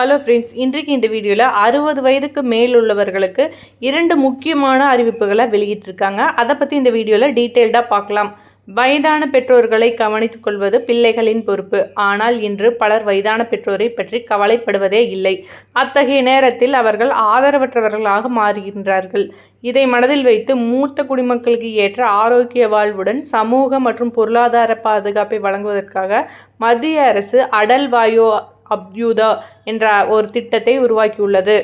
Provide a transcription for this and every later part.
Hello friends இன்றைக்கு இந்த வீடியோவில் அறுபது வயதுக்கு மேல் உள்ளவர்களுக்கு இரண்டு முக்கியமான அறிவிப்புகளை வெளியிட்டிருக்காங்க. அதை பற்றி இந்த வீடியோவில் டீட்டெயில்டாக பார்க்கலாம். வயதான பெற்றோர்களை கவனித்துக் கொள்வது பிள்ளைகளின் பொறுப்பு. ஆனால் இன்று பலர் வயதான பெற்றோரை பற்றி கவலைப்படுவதே இல்லை. அத்தகைய நேரத்தில் அவர்கள் ஆதரவற்றவர்களாக மாறுகின்றார்கள். இதை மனதில் வைத்து மூத்த குடிமக்களுக்கு ஏற்ற ஆரோக்கிய வாழ்வுடன் சமூக மற்றும் பொருளாதார பாதுகாப்பை வழங்குவதற்காக மத்திய அரசு அடல் வாயோ அப்யூதா என்ற ஒரு திட்டத்தை உருவாக்கியுள்ளது.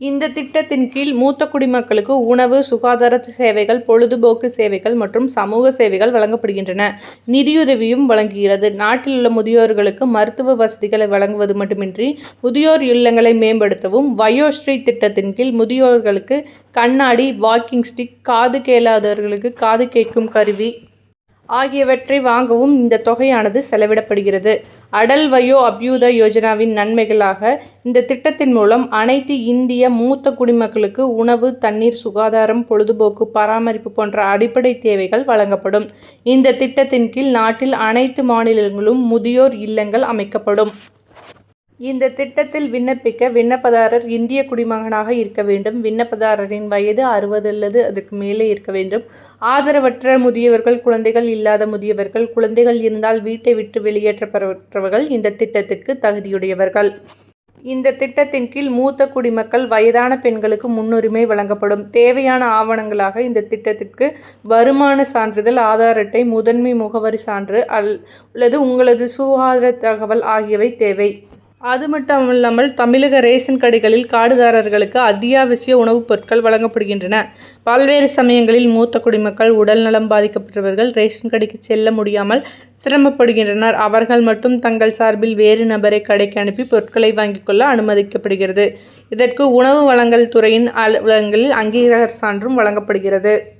இந்த திட்டத்தின் கீழ் மூத்த குடிமக்களுக்கு உணவு சுகாதார சேவைகள் பொழுதுபோக்கு சேவைகள் மற்றும் சமூக சேவைகள் வழங்கப்படுகின்றன. நிதியுதவியும் வழங்குகிறது. நாட்டில் உள்ள முதியோர்களுக்கு மருத்துவ வசதிகளை வழங்குவது மட்டுமின்றி முதியோர் இல்லங்களை மேம்படுத்தவும் வயோஸ்ரீ திட்டத்தின் கீழ் முதியோர்களுக்கு கண்ணாடி வாக்கிங் ஸ்டிக் காது கேளாதவர்களுக்கு காது கேட்கும் கருவி ஆகியவற்றை வாங்கவும் இந்த தொகையானது செலவிடப்படுகிறது. அடல் வயோ அபியுத யோஜனாவின் நன்மைகளாக இந்த திட்டத்தின் மூலம் அனைத்து இந்திய மூத்த குடிமக்களுக்கு உணவு தண்ணீர் சுகாதாரம் பொழுதுபோக்கு பராமரிப்பு போன்ற அடிப்படை தேவைகள் வழங்கப்படும். இந்த திட்டத்தின் கீழ் நாட்டில் அனைத்து மாநிலங்களும் முதியோர் இல்லங்கள் அமைக்கப்படும். இந்த திட்டத்தில் விண்ணப்பிக்க விண்ணப்பதாரர் இந்திய குடிமகனாக இருக்க வேண்டும். விண்ணப்பதாரரின் வயது அறுபது அல்லது அதுக்கு மேலே இருக்க வேண்டும். ஆதரவற்ற முதியவர்கள் குழந்தைகள் இல்லாத முதியவர்கள் குழந்தைகள் இருந்தால் வீட்டை விட்டு வெளியேற்றப்பட்டவர்கள் இந்த திட்டத்திற்கு தகுதியுடையவர்கள். இந்த திட்டத்தின் கீழ் மூத்த குடிமக்கள் வயதான பெண்களுக்கு முன்னுரிமை வழங்கப்படும். தேவையான ஆவணங்களாக இந்த திட்டத்திற்கு வருமான சான்றிதழ் ஆதார் அட்டை முதன்மை முகவரி சான்று அல் அல்லது உங்களது சுகாதார தகவல் ஆகியவை தேவை. அது மட்டும் இல்லாமல் தமிழக ரேஷன் கடைகளில் காடுதாரர்களுக்கு அத்தியாவசிய உணவுப் பொருட்கள் வழங்கப்படுகின்றன. பல்வேறு சமயங்களில் மூத்த குடிமக்கள் உடல் நலம் பாதிக்கப்பட்டவர்கள் ரேஷன் கடைக்கு செல்ல முடியாமல் சிரமப்படுகின்றனர். அவர்கள் மட்டும் தங்கள் சார்பில் வேறு நபரை கடைக்கு அனுப்பி பொருட்களை வாங்கிக் கொள்ள அனுமதிக்கப்படுகிறது. இதற்கு உணவு வழங்கல் துறையின் அலுவலகங்களில் அங்கீகார சான்றும் வழங்கப்படுகிறது.